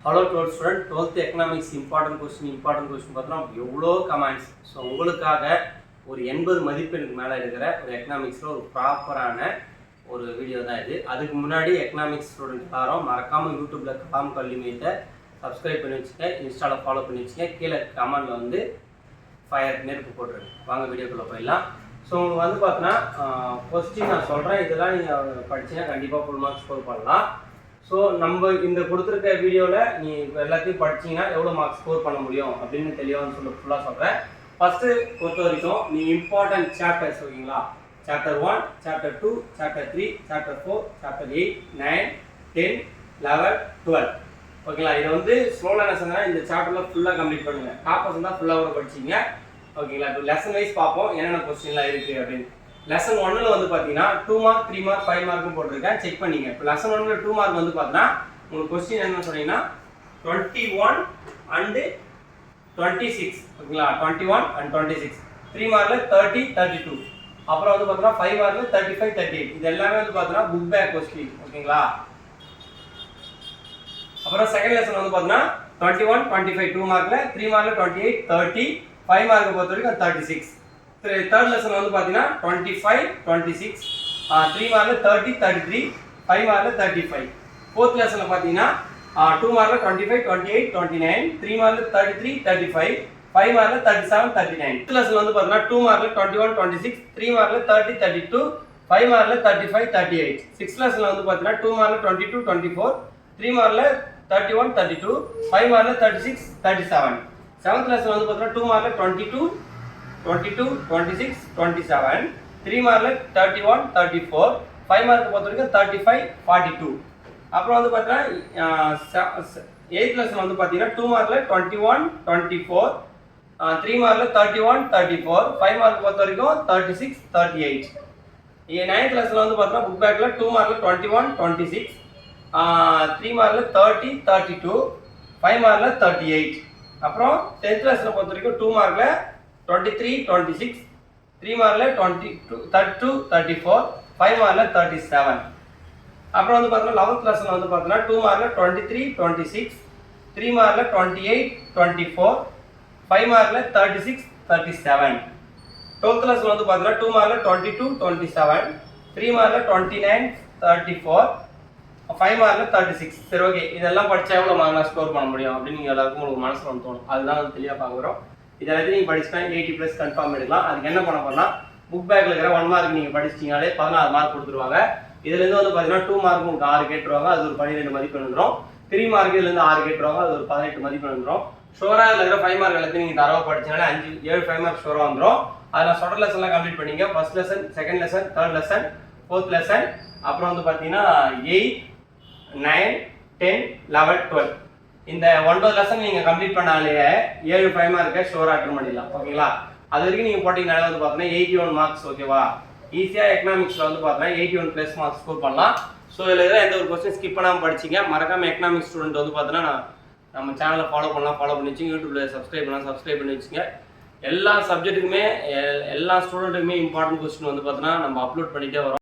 Hello twelfth student twelfth economics important question important question பார்த்தோன்னா எவ்வளோ comments so உங்களுக்காக ஒரு எண்பது மதிப்பெண்ணுக்கு மேலே இருக்கிற ஒரு எக்கனாமிக்ஸில் ஒரு ப்ராப்பரான ஒரு வீடியோ தான் இது. அதுக்கு முன்னாடி எக்கனாமிக்ஸ் ஸ்டூடெண்ட் எல்லாரும் மறக்காமல் யூடியூப்பில் கலாம் கல்வி மையத்தை சப்ஸ்கிரைப் பண்ணி வச்சுக்க இன்ஸ்டாவில் ஃபாலோ பண்ணி வச்சுக்க கீழே கமெண்டில் வந்து ஃபயர் நெருப்பு போட்டுருங்க. வாங்க வீடியோக்குள்ளே போயிடலாம். ஸோ வந்து பார்த்தீங்கன்னா கொஸ்டின் நான் சொல்கிறேன் இதெல்லாம் நீங்கள் படிச்சீங்கன்னா கண்டிப்பாக ஃபுல் மார்க் ஸ்கோர் பண்ணலாம். ஸோ நம்ம இந்த கொடுத்துருக்க வீடியோவில் நீ இப்போ எல்லாத்தையும் படிச்சீங்கன்னா எவ்வளோ மார்க் ஸ்கோர் பண்ண முடியும் அப்படின்னு தெளிவாக சொல்ல ஃபுல்லாக சொல்கிறேன் ஃபஸ்ட்டு பொறுத்த வரைக்கும் நீ இம்பார்ட்டன்ட் சாப்டர்ஸ் ஓகேங்களா chapter one chapter two chapter three chapter four chapter eight nine ten eleven twelve ஓகேங்களா இதை வந்து ஸ்லோ லேனர்ஸ் இந்த சாப்டரில் ஃபுல்லாக கம்ப்ளீட் பண்ணுங்கள் டாப்பர்ஸ் தான் ஃபுல்லாக கூட படிச்சீங்க. ஓகேங்களா இப்போ லெசன் வைஸ் பார்ப்போம். என்னென்ன கொஸ்டின்லாம் இருக்குது அப்படின்னு. லெசன் ஒன்னில் வந்து பார்த்தீங்கன்னா two mark three mark five மார்க்கும் போட்டிருக்கேன். செக் பண்ணிங்க. இப்போ லெசன் ஒன்னில் டூ மார்க் வந்து பார்த்தீங்கன்னா உங்களுக்கு கொஸ்டின் என்ன சொன்னீங்கன்னா twenty one and twenty six ஓகேங்களா? Twenty one and twenty six three மார்க்கில் தேர்ட்டி தேர்ட்டி டூ அப்புறம் வந்து பார்த்தீங்கன்னா ஃபைவ் மார்க்கில் தேர்ட்டி ஃபைவ் தேர்ட்டி எயிட் இது எல்லாமே வந்து பார்த்தீங்கன்னா புக் பேக் கொஸ்டின் ஓகேங்களா? அப்புறம் செகண்ட் லெசன் வந்து பார்த்தீங்கன்னா twenty one twenty five two மார்க்கில் த்ரீ மார்க்கில் டுவெண்ட்டி எயிட் தேர்ட்டி ஃபைவ் மார்க்கை பொறுத்த வரைக்கும் தேர்ட்டி சிக்ஸ் தேர்ட் லெசன் வந்து பார்த்தீங்கன்னா twenty five twenty six three மார்க்கில் தேர்ட்டி தேர்ட்டி த்ரீ ஃபைவ் மார்க்கில் தேர்ட்டி ஃபைவ் ஃபோர்த் லெசனில் பார்த்தீங்கன்னா டூ மார்க்கில் twenty five twenty eight twenty nine three மார்க்கில் thirty three thirty five five மார்க்கில் thirty seven thirty nine fifth lesson வந்து பார்த்தீங்கன்னா two மார்க்கில் twenty one twenty six three மார்க்கில் தேர்ட்டி தேர்ட்டி டூ ஃபைவ் மார்க்கில் thirty five thirty eight six லெசனில் வந்து பார்த்தீங்கன்னா டூ மார்க்கில் twenty two twenty four three மார்க்கில் thirty one thirty two five மார்க்கில் thirty six thirty seven seventh lesson வந்து பார்த்தீங்கன்னா டூ மார்க்கில் twenty two twenty two twenty six twenty seven three மார்க்கில் thirty one thirty four five mark பொறுத்த வரைக்கும் thirty five forty two அப்புறம் வந்து பார்த்தீங்கன்னா எயித் லெசன் வந்து பார்த்தீங்கன்னா டூ மார்க்கில் twenty one twenty four three மார்க்கில் thirty one thirty four five mark பொறுத்த வரைக்கும் thirty six thirty eight ninth லெசனில் வந்து பார்த்தீங்கன்னா புக் பேக்கில் டூ மார்க்கில் twenty one twenty six three மார்க்கில் தேர்ட்டி தேர்ட்டி டூ ஃபைவ் மார்க்கில் தேர்ட்டி எயிட் அப்புறம் டென்த் லெசனை பொறுத்த வரைக்கும் டூ மார்க்கில் twenty three twenty six three மார்க்கில் twenty two thirty two thirty four five மார்க்கில் தேர்ட்டி செவன் அப்புறம் வந்து பார்த்தீங்கன்னா லெவன்த் கிளாஸில் வந்து பார்த்தீங்கன்னா டூ மார்க்கில் twenty three twenty six three மார்க்கில் twenty eight twenty four five மார்க்கில் thirty six thirty seven twelfth கிளாஸில் வந்து பார்த்தீங்கன்னா டூ மார்க்கில் twenty two twenty seven three மார்க்கில் twenty nine thirty four five மார்க்கில் தேர்ட்டி சிக்ஸ் சரி ஓகே இதெல்லாம் படித்தா எவ்வளோ மார்க்லாம் ஸ்கோர் பண்ண முடியும் அப்படின்னு நீங்கள் எல்லாருக்கும் உங்களுக்கு மனசில் வந்து தோணும். அதுதான் தெளிவாக பார்க்குறோம் இது எல்லாத்தையும் நீங்கள் எயிட்டி ப்ளஸ் கன்ஃபார்ம் எடுக்கலாம். அதுக்கு என்ன பண்ண போனால் புக் பேக்கில் இருக்கிற ஒன் மார்க் நீங்கள் படிச்சிட்டிங்கனாலே பதினாறு மார்க் கொடுத்துருவாங்க. இதுலேருந்து வந்து பார்த்தீங்கன்னா டூ மார்க் உங்களுக்கு ஆறு கேட்டுருவாங்க. அது ஒரு பன்னிரெண்டு மதிப்பெண் வந்துடும் த்ரீ மார்க் இதுலேருந்து ஆறு கேட்டுருவாங்க. அது ஒரு பதினெட்டு மதிப்பெண் வந்துடும் ஷோராக இருக்கிற ஃபைவ் மார்க் எல்லாத்தையும் நீங்கள் தரவா படிச்சினாலே அஞ்சு ஏழு ஃபைவ் மார்க் ஷோராக வந்துடும் அதில் சொடர் லெசன்லாம் கம்ப்ளீட் பண்ணிங்க. First lesson second lesson third lesson fourth lesson அப்புறம் வந்து பார்த்தீங்கன்னா eight nine ten eleven twelve இந்த ஒன்பது லெசன் நீங்கள் கம்ப்ளீட் பண்ணாலே ஏழு ஃபைவ் மார்க்கை ஷோராக அட்டன் பண்ணிடலாம் ஓகேங்களா அது வரைக்கும் நீங்கள் போட்டிங்கனாலே வந்து பார்த்தீங்கன்னா எயிட்டி ஒன் மார்க்ஸ் ஓகேவா ஈஸியாக எக்கனாமிக்ஸில் வந்து பார்த்தீங்கன்னா eighty one plus marks score பண்ணலாம். ஸோ இதில் எதாவது எந்த ஒரு கொஸ்டின் ஸ்கிப் பண்ணாமல் படிச்சிங்க மறக்காம எக்கனாமிக்ஸ் ஸ்டூடெண்ட் வந்து பார்த்தீங்கன்னா நான் நம்ம சேனலை ஃபாலோ பண்ணலாம் ஃபாலோ பண்ணி வச்சுங்க யூடியூப்பில் சப்ஸ்கிரைப் பண்ணலாம் சப்ஸ்கிரைப் பண்ணி வச்சுங்க. எல்லா சப்ஜெக்ட்டுக்குமே எல்லா ஸ்டூடெண்ட்டுக்குமே இம்பார்ட்டன்ட் கொஸ்டின் வந்து பார்த்தீங்கன்னா நம்ம அப்லோட் பண்ணிகிட்டே வரோம்.